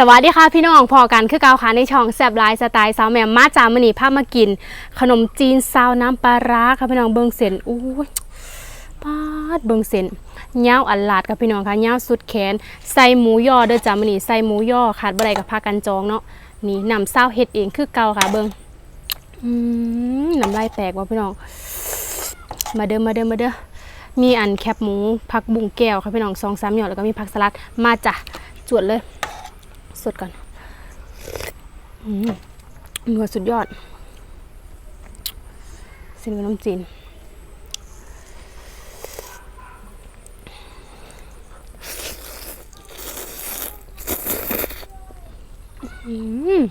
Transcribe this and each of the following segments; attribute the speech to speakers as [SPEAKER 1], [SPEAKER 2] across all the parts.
[SPEAKER 1] สวัสดีค่ะพี่น้องพอกันคือเกาค่ะในช่องแซบไลน์สไตล์สาวแมมมาจามือนีพามากิน ขนมจีนซาวน้ำปลาร้าค่ะพี่น้องเบิงเส้นอู้ยปาดเบิงเส้นเงาอันลาดค่ะพี่น้องค่ะเงาสุดแขนใส่หมูยอเด้อจามือนีใส่หมูยอขาดบ่ได้กับพากันจองเนาะนี่นำเศร้าวเฮ็ดเองคือเกาค่ะเบิงอืมน้ำลายแตกว่ะพี่น้อง มาเด้อมาเด้อมาเด้อมีอันแคบหมูผักบุ้งแก้วค่ะพี่น้องสองสามหยอดแล้วก็มีผักสลัดมาจ้ะจวดเลย สดก่อนอืมเนื้อสุดยอด เส้นขนมจีนอืม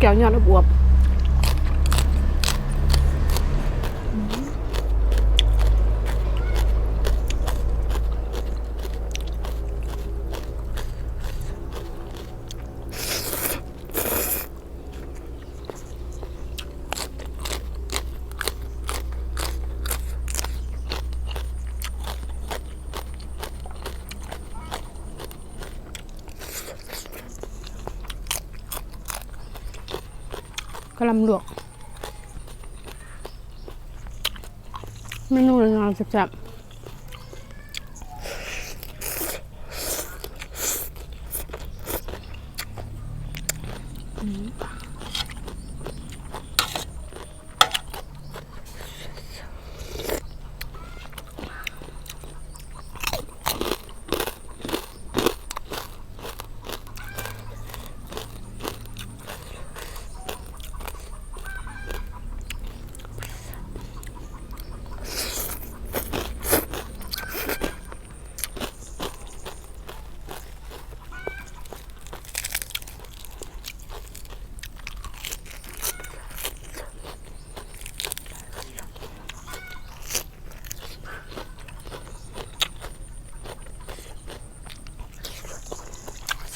[SPEAKER 1] แก้วยอดอบวบ กระหลำลวกเมนูนานๆจับๆ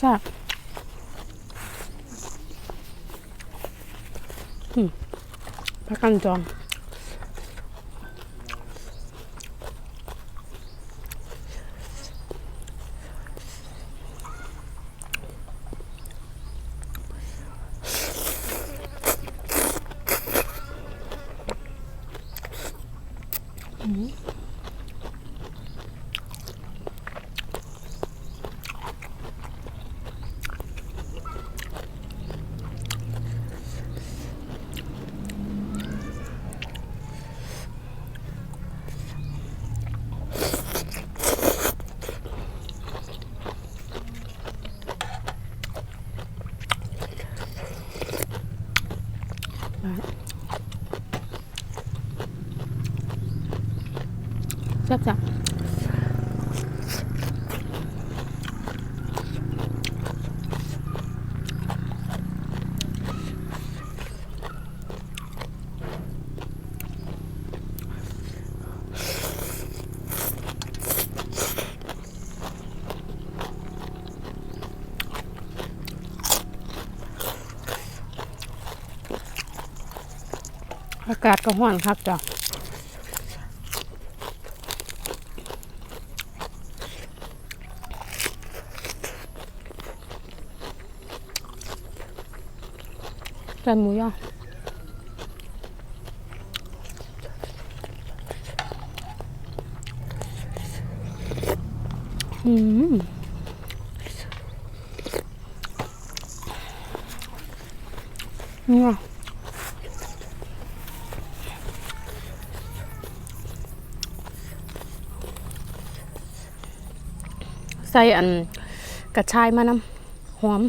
[SPEAKER 1] ซ่บอืมพักกันจองแซ่บจ้ะอา กาศก็ห้อนคักจ้ะใส่หมูย่ออืมเนี่ย ใส่อันกระชายมานำหอม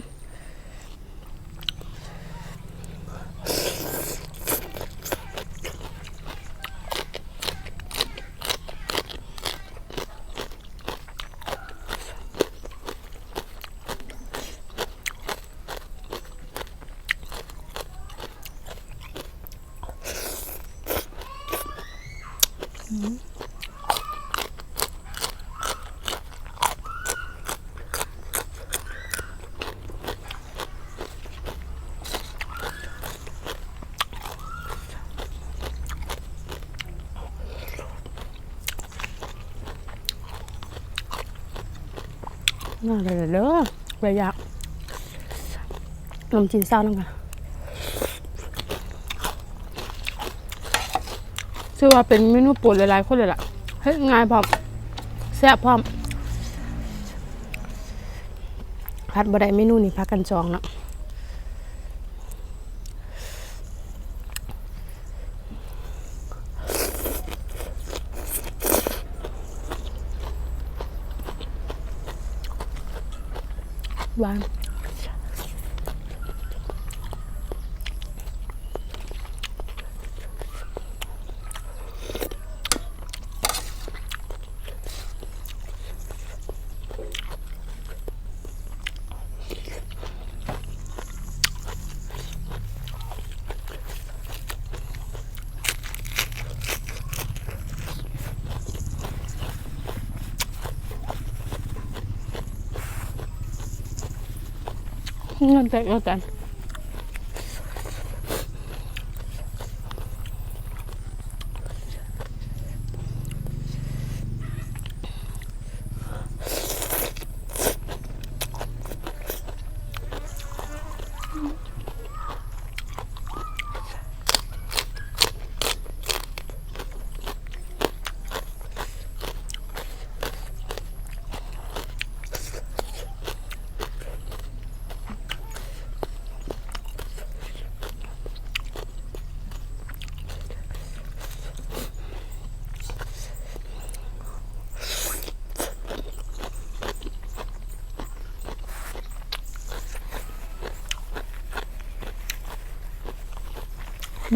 [SPEAKER 1] น่าเลยเด้อระยะนมจีนเศร้านั่งกันชื่อว่าเป็นเมนูโปรดหลายๆคนเลยล่ะ เฮ้ยง่ายพร้อมแซ่บพร้อมพัดบะไดเมนูนี้พักกันจองเนาะ หวานเงิ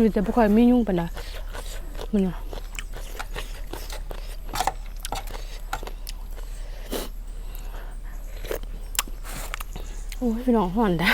[SPEAKER 1] นแต่เงินแต่มันจะไม่ค่อยมียุ่งปานใดมันอะโอ้ยพี่น้องห่อนได้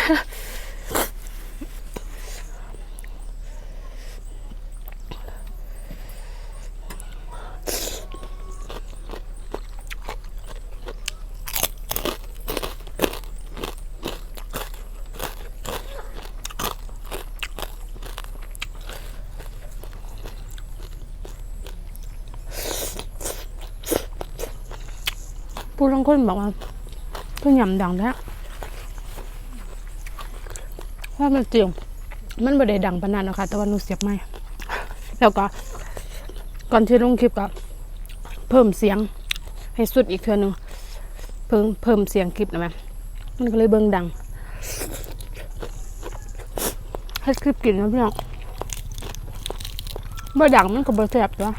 [SPEAKER 1] ผู้ทั้งคนบอกว่าเพิ่งยำดังแล้วว่ามันจริงมันไม่ได้ดังปานนั้นนะคะแต่ว่าหนูเสียบไม่แล้วก็ ก่อนที่ลงคลิปก็เพิ่มเสียง ให้สุดอีกเทือนึงเพิ่มเพิ่มเสียงคลิปนะแม่มันก็เลยเบิ่งดังให้คลิปกินนะพี่น้องบ่ดังมันก็บ่แซ่บตัว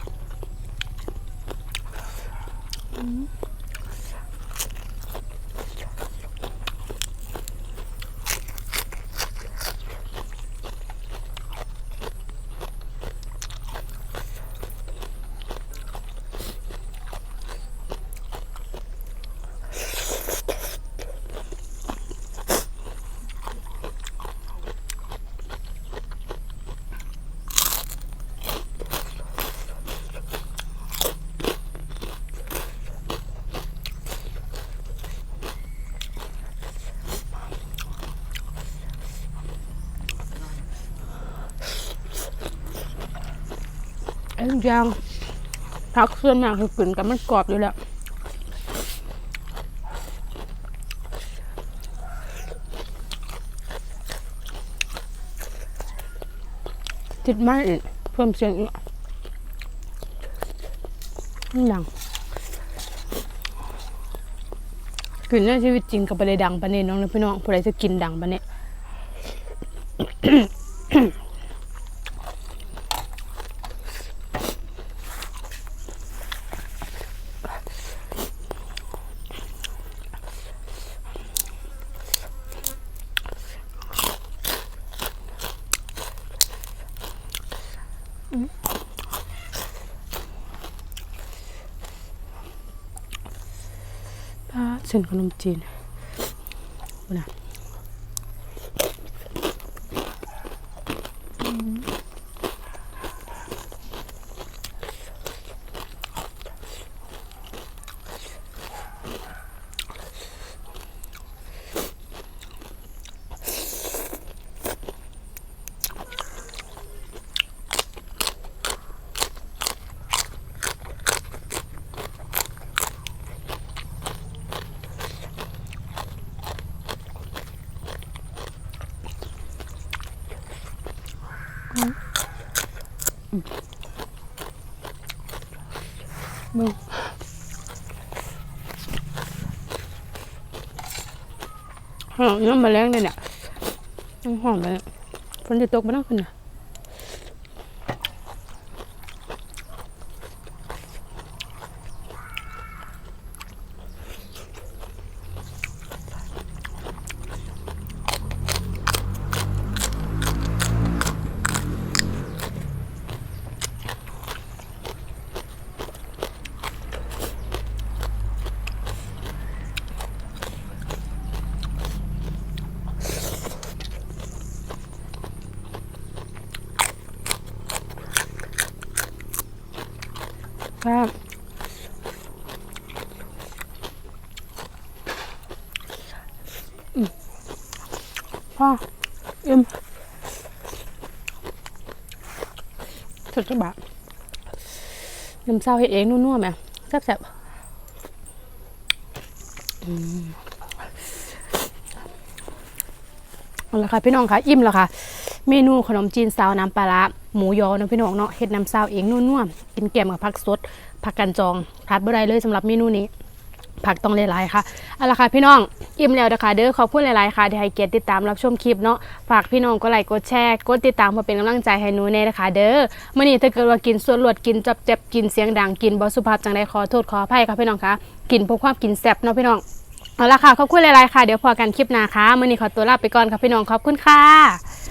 [SPEAKER 1] ไอ้ทุกอย่างผักส่วนมากคือกลิ่นกับมันกรอบอยู่แล้วติดไม้เพิ่มเสียงอีกนี่ดังกลิ่นในชีวิตจริงกับไปเลยดังปานนี้น้องนะพี่น้องผู้ใดจะกินดังปานนี้อ เส้นขนมจีนนะเบิ่ง หอมน้ำมาแรงเลยเนี่ยหอมเลยฝนจะตกมาแล้วคุณน่ะ พ่อเอ็มสุดจะบะน้ำเศร้าเห็ดเองนุ่นๆไหมแซ่บๆอืมเอาละค่ะพี่น้องค่ะอิ่มแล้วค่ะ เมนูขนมจีนซาวน้ำปลาร้าหมูยอนะพี่น้องเนาะเฮ็ดน้ำซาวเองนุ่มๆกินแกมกับผักสดผักกันจองพลาดบ่ได้เลยสำหรับเมนูนี้ ผักต้องหลายๆค่ะเอาละค่ะพี่น้องอิ่มแล้วนะคะเด้อขอบคุณหลายๆค่ะที่ให้เกียรติติดตามรับชมคลิปเนาะฝากพี่น้องก็ไลค์กดแชร์กดติดตามเพื่อเป็นกำลังใจให้หนูเน่นะคะเด้อมื้อนี้ถ้าเกิดว่ากินส่วนลวดกินจับเจ็บกินเสียงดังกินบ่สุภาพจังใดขอโทษขออภัยค่ะพี่น้องค่ะกินพราะความกินแซ่บเนาะพี่น้องเอาละค่ะขอบคุณหลายๆค่ะเดี๋ยวพอกันคลิปหน้าค่ะมื้อนี้ขอตัวลาไปก่อนค่ะพี่น้องขอบคุณค่ะ